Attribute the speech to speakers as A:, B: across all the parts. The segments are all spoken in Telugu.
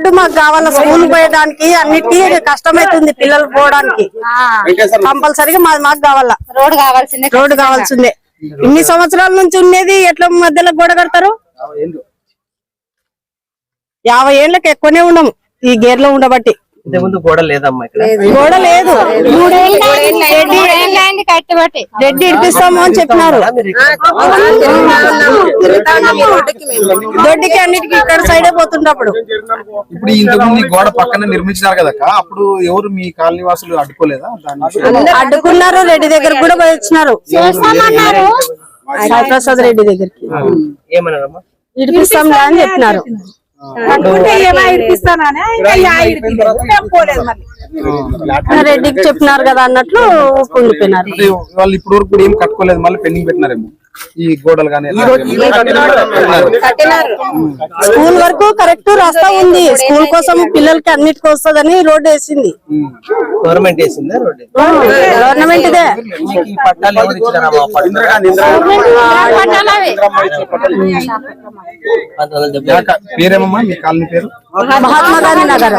A: రోడ్డు మాకు కావాలా? స్కూల్ పోయడానికి అన్నిటికీ కష్టమైతుంది పిల్లలు పోవడానికి. కంపల్సరీగా మాది మాకు కావాలా?
B: రోడ్ కావాల్సిందే
A: రోడ్డు కావాల్సిందే. ఇన్ని సంవత్సరాల నుంచి ఉండేది ఎట్లా మధ్యలో గోడ కడతారు? యాభై ఏళ్ళకి ఎక్కువనే ఉండము ఈ గేర్లో ఉండబట్టి.
C: ఇంతకుముందు గోడ లేదమ్మా ఇక్కడ.
A: గోడ లేదు.
B: కట్టుబట్టి.
A: రెడ్డి ఇడిపిస్తాము అని చెప్పినారు. దొడ్డికి అన్నిటికీ ఇక్కడ సైడే పోతుంటప్పుడు
D: ఇప్పుడు ఇంతకుముందు గోడ పక్కన నిర్మించినారు కదక్క? అప్పుడు ఎవరు మీ కాలనీ వాసులు అడ్డుకోలేదా
A: అడ్డుకున్నారు. రెడ్డి దగ్గర కూడా వచ్చినారు సాయిప్రసాద్ రెడ్డి దగ్గరికి.
C: ఏమన్నారమ్మా?
A: ఇడిపిస్తాంలే అని చెప్పినారు. రెడ్డికి చెప్పినారు కదా అన్నట్లు ఉండిపోయినారు
D: అంటే వాళ్ళు ఇప్పటి వరకు కూడా ఏం కట్టుకోలేదు మళ్ళీ పెండింగ్ పెట్టినారేమో. ఈ గోడలు కానీ
A: స్కూల్ వరకు కరెక్ట్ రాస్తా ఉంది. స్కూల్ కోసం పిల్లలకి అన్నిటికి వస్తుందని రోడ్డు వేసింది.
C: గవర్నమెంట్ వేసిందా
A: గవర్నమెంట్
D: పేరేమమ్మా? మీ కాలనీ పేరు?
A: మహాత్మా గాంధీ నగర్.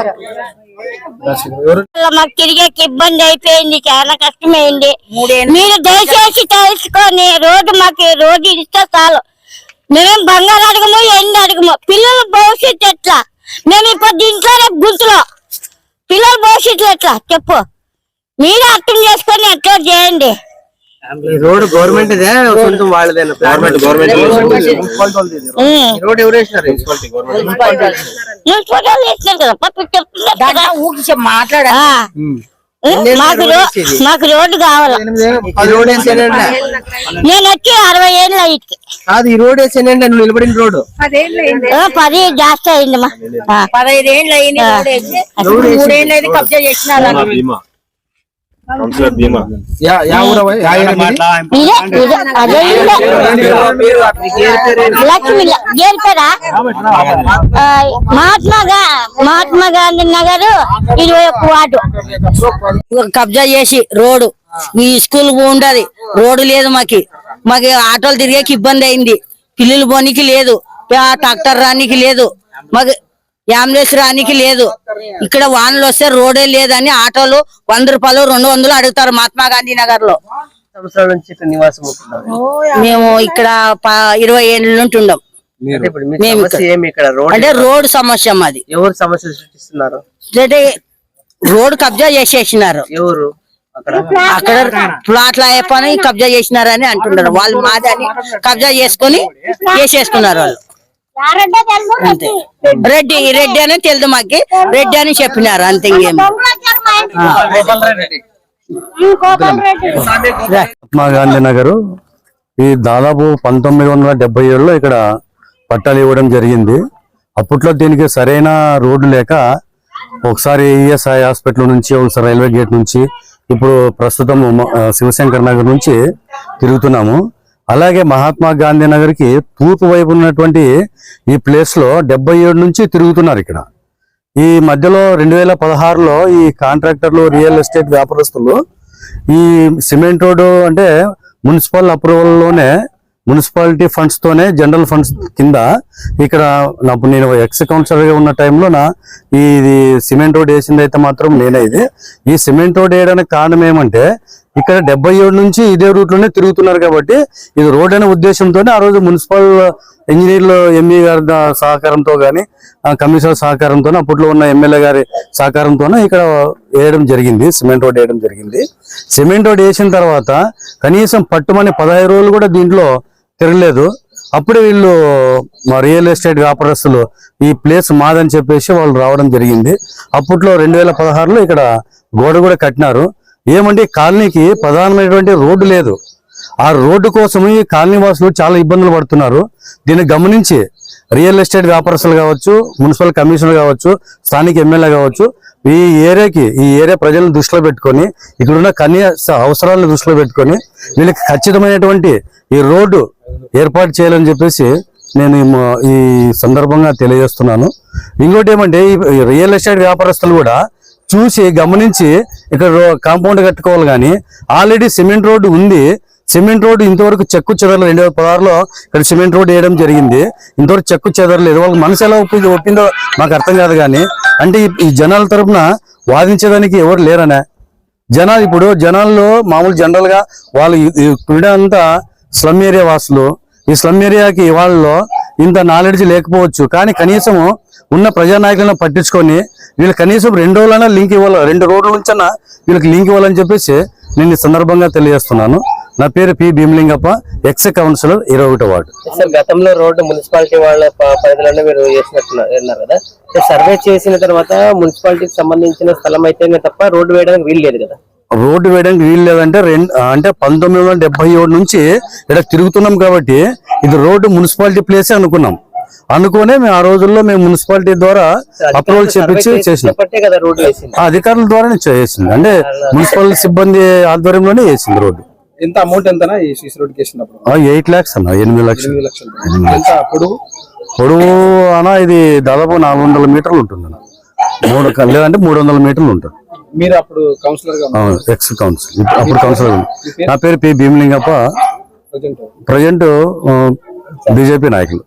E: మాకు తిరిగేకి ఇబ్బంది అయిపోయింది చాలా కష్టమైంది. మీరు దయచేసి తెలుసుకొని రోడ్డు మాకు రోడ్డు ఇస్తే చాలు. మేమేం బంగారు అడగము ఎండి అడగము. పిల్లల భవిష్యత్తు ఎట్లా? మేము ఇప్పుడు దీంట్లోనే గుంతులో. పిల్లల భవిష్యత్తు ఎట్లా? చెప్పు. మీరే అర్థం చేసుకొని ఎట్లా చేయండి.
C: ఈ రోడ్ గవర్నమెంట్ సొంతం వాళ్ళదేనా గవర్నమెంట్ గవర్నమెంట్. రోడ్ ఎవరు వేసినారు.
B: మాట్లాడ.
E: మాకు మాకు రోడ్డు కావాలా?
C: రోడ్ వేసేనండి
E: నేను వచ్చి అరవై ఏళ్ళు అయ్యి
C: కాదు ఈ రోడ్ వేసేనండి నువ్వు నిలబడిన రోడ్డు.
E: పది జాస్తి అయిందమ్మా ఆ.
B: పదహైదేళ్ళు అయింది మూడేళ్ళు అయితే కబ్జా
D: యా యా ఊరవా? యా
E: గేల్పేరా మహాత్మా గాంధీ నగర్ ఇరవై ఒక్క వార్డు.
F: కబ్జా చేసి రోడ్డు. ఈ స్కూల్ ఉండదు రోడ్డు లేదు మాకి. మాకి ఆటోలు తిరిగేకి ఇబ్బంది అయింది. పిల్లలు పోనీకి లేదు. ట్రాక్టర్ రానికి లేదు. మాకు అంబులెన్స్ రానికి లేదు. ఇక్కడ వానలు వస్తే రోడే లేదని ఆటోలు వంద రూపాయలు రెండు వందలు అడుగుతారు మహాత్మా గాంధీ నగర్లో
C: సంవత్సరాల నుంచి ఇక్కడ నివాసం ఉంటున్నారు.
F: మేము ఇక్కడ ఇరవై ఏళ్ళ నుండి ఉండం.
C: అంటే ఇప్పుడు మీ
F: మేము
C: సమస్య ఏమి ఇక్కడ? రోడ్
F: అంటే రోడ్ సమస్య మాది.
C: ఎవరు సమస్య సృష్టిస్తున్నారు?
F: అంటే రోడ్ కబ్జా చేసేసినారు.
C: ఎవరు? అక్కడ?
F: ప్లాట్ల పని కబ్జా చేసినారని అంటున్నారు. వాళ్ళు మాది అని కబ్జా చేసుకొని చేసేసుకున్నారు వాళ్ళు. అంతే. రెడ్డి. రెడ్డి అని తెలుదు మాకి. రెడ్డి అని చెప్పినారు అంతే ఇంకేం.
G: మహాత్మా గాంధీ నగర్. ఈ దాదాపు పంతొమ్మిది వందల డెబ్బై ఏడులో ఇక్కడ పట్టాలు ఇవ్వడం జరిగింది. అప్పట్లో దీనికి సరైన రోడ్డు లేక ఒకసారి ఈఎస్ఐ హాస్పిటల్ నుంచి ఒకసారి రైల్వే గేట్ నుంచి ఇప్పుడు ప్రస్తుతం శివశంకర్ నగర్ నుంచి తిరుగుతున్నాము. అలాగే మహాత్మా గాంధీ నగర్కి తూర్పు వైపు ఉన్నటువంటి ఈ ప్లేస్లో డెబ్బై ఏడు నుంచి తిరుగుతున్నారు ఇక్కడ. ఈ మధ్యలో రెండు వేల పదహారులో ఈ కాంట్రాక్టర్లు రియల్ ఎస్టేట్ వ్యాపారస్తులు ఈ సిమెంట్ రోడ్డు అంటే మున్సిపల్ అప్రూవల్లోనే మున్సిపాలిటీ ఫండ్స్ తోనే జనరల్ ఫండ్స్ కింద ఇక్కడ నాకు నేను ఎక్స్ కౌన్సిలర్గా ఉన్న టైంలో నా ఈ ఇది సిమెంట్ రోడ్ వేసింది అయితే మాత్రం నేనే ఇది. ఈ సిమెంట్ రోడ్ వేయడానికి కారణం ఏమంటే ఇక్కడ డెబ్బై ఏడు నుంచి ఇదే రూట్లోనే తిరుగుతున్నారు కాబట్టి ఇది రోడ్ అనే ఉద్దేశంతోనే ఆ రోజు మున్సిపల్ ఇంజనీర్లు ఎంఈ గారి సహకారంతో కానీ కమిషనర్ సహకారంతో అప్పట్లో ఉన్న ఎమ్మెల్యే గారి సహకారంతోనే ఇక్కడ వేయడం జరిగింది సిమెంట్ రోడ్ వేయడం జరిగింది. సిమెంట్ రోడ్ వేసిన తర్వాత కనీసం పట్టుమని పదహైదు రోజులు కూడా దీంట్లో తిరగలేదు. అప్పుడే వీళ్ళు మా రియల్ ఎస్టేట్ వ్యాపారస్తులు ఈ ప్లేస్ మాదని చెప్పేసి వాళ్ళు రావడం జరిగింది. అప్పట్లో రెండు వేల పదహారులో ఇక్కడ గోడ కూడా కట్టినారు. ఏమంటే ఈ కాలనీకి ప్రధానమైనటువంటి రోడ్డు లేదు. ఆ రోడ్డు కోసం ఈ కాలనీ వాసులు చాలా ఇబ్బందులు పడుతున్నారు. దీన్ని గమనించి రియల్ ఎస్టేట్ వ్యాపారస్తులు కావచ్చు మున్సిపల్ కమిషనర్ కావచ్చు స్థానిక ఎమ్మెల్యే కావచ్చు ఈ ఏరియాకి ఈ ఏరియా ప్రజలను దృష్టిలో పెట్టుకొని ఇక్కడున్న కనీస అవసరాలను దృష్టిలో పెట్టుకొని వీళ్ళకి ఖచ్చితమైనటువంటి ఈ రోడ్డు ఏర్పాటు చేయాలని చెప్పేసి నేను ఈ ఈ సందర్భంగా తెలియజేస్తున్నాను. ఇంకోటి ఏమంటే ఈ రియల్ ఎస్టేట్ వ్యాపారస్తులు కూడా చూసి గమనించి ఇక్కడ కాంపౌండ్ కట్టుకోవాలి కానీ ఆల్రెడీ సిమెంట్ రోడ్డు ఉంది. సిమెంట్ రోడ్డు ఇంతవరకు చెక్కు చెదరలు రెండు వేల పదహారులో ఇక్కడ సిమెంట్ రోడ్ వేయడం జరిగింది. ఇంతవరకు చెక్కు చెదరలేదు. వాళ్ళకి మనసు ఎలా ఒప్పింది ఒప్పిందో మాకు అర్థం కాదు కానీ అంటే ఈ- జనాల తరపున వాదించడానికి ఎవరు లేరనే. జనాలు ఇప్పుడు జనాల్లో మామూలు జనరల్గా వాళ్ళు క్రీడ అంతా స్లమ్ ఏరియా వాసులు. ఈ స్లమ్ ఏరియాకి వాళ్ళలో ఇంత నాలెడ్జ్ లేకపోవచ్చు. కానీ కనీసం ఉన్న ప్రజానాయకులను పట్టించుకొని వీళ్ళు కనీసం రెండు రోజులైనా లింక్ ఇవ్వాలి రెండు రోడ్ల నుంచైనా వీళ్ళకి లింక్ ఇవ్వాలని చెప్పేసి నేను ఈ సందర్భంగా తెలియజేస్తున్నాను. నా పేరు పి భీమలింగప్ప ఎక్స్ కౌన్సిలర్ ఇరవై ఒకటో వార్డు.
C: సార్ గతంలో రోడ్డు మున్సిపాలిటీ వాళ్ళ పరిధిలోనే మీరు చేసినట్టున్నారు కదా? సార్, సర్వే చేసిన తర్వాత మున్సిపాలిటీకి సంబంధించిన స్థలం అయితేనే తప్ప రోడ్డు వేయడానికి వీలు లేదు కదా?
G: రోడ్డు వేయడానికి వీలు లేదంటే రెండు అంటే పంతొమ్మిది వందల డెబ్బై ఏడు నుంచి ఇక్కడ తిరుగుతున్నాం కాబట్టి ఇది రోడ్డు మున్సిపాలిటీ ప్లేసే అనుకున్నాం. అనుకునే మేము ఆ రోజుల్లో మేము మున్సిపాలిటీ ద్వారా అప్రూవల్ చేపించి చేసినాం. ఆ అధికారుల ద్వారానే చేసింది. అంటే మున్సిపల్ సిబ్బంది ఆధ్వర్యంలోనే చేసింది రోడ్డు.
D: ఎంత అమౌంట్ ఎంతనా ఈ సీసీ రోడ్ వేసినప్పుడు?
G: ఎయిట్ లాక్స్ అన్న ఎనిమిది లక్షలు
D: ఎంత అప్పుడు
G: పొడవు అన్న ఇది దాదాపు నాలుగు వందల మీటర్లు ఉంటుంది అన్న. మూడు క- లేదంటే మూడు వందల మీటర్లు ఉంటుంది.
D: మీరు అప్పుడు కౌన్సిలర్గా
G: ఎక్స్ కౌన్సిల్ ఇప్పుడు- అప్పుడు కౌన్సిలర్ నా పేరు P Bheemalingappa.
D: Present?
G: Present BJP నాయకులు.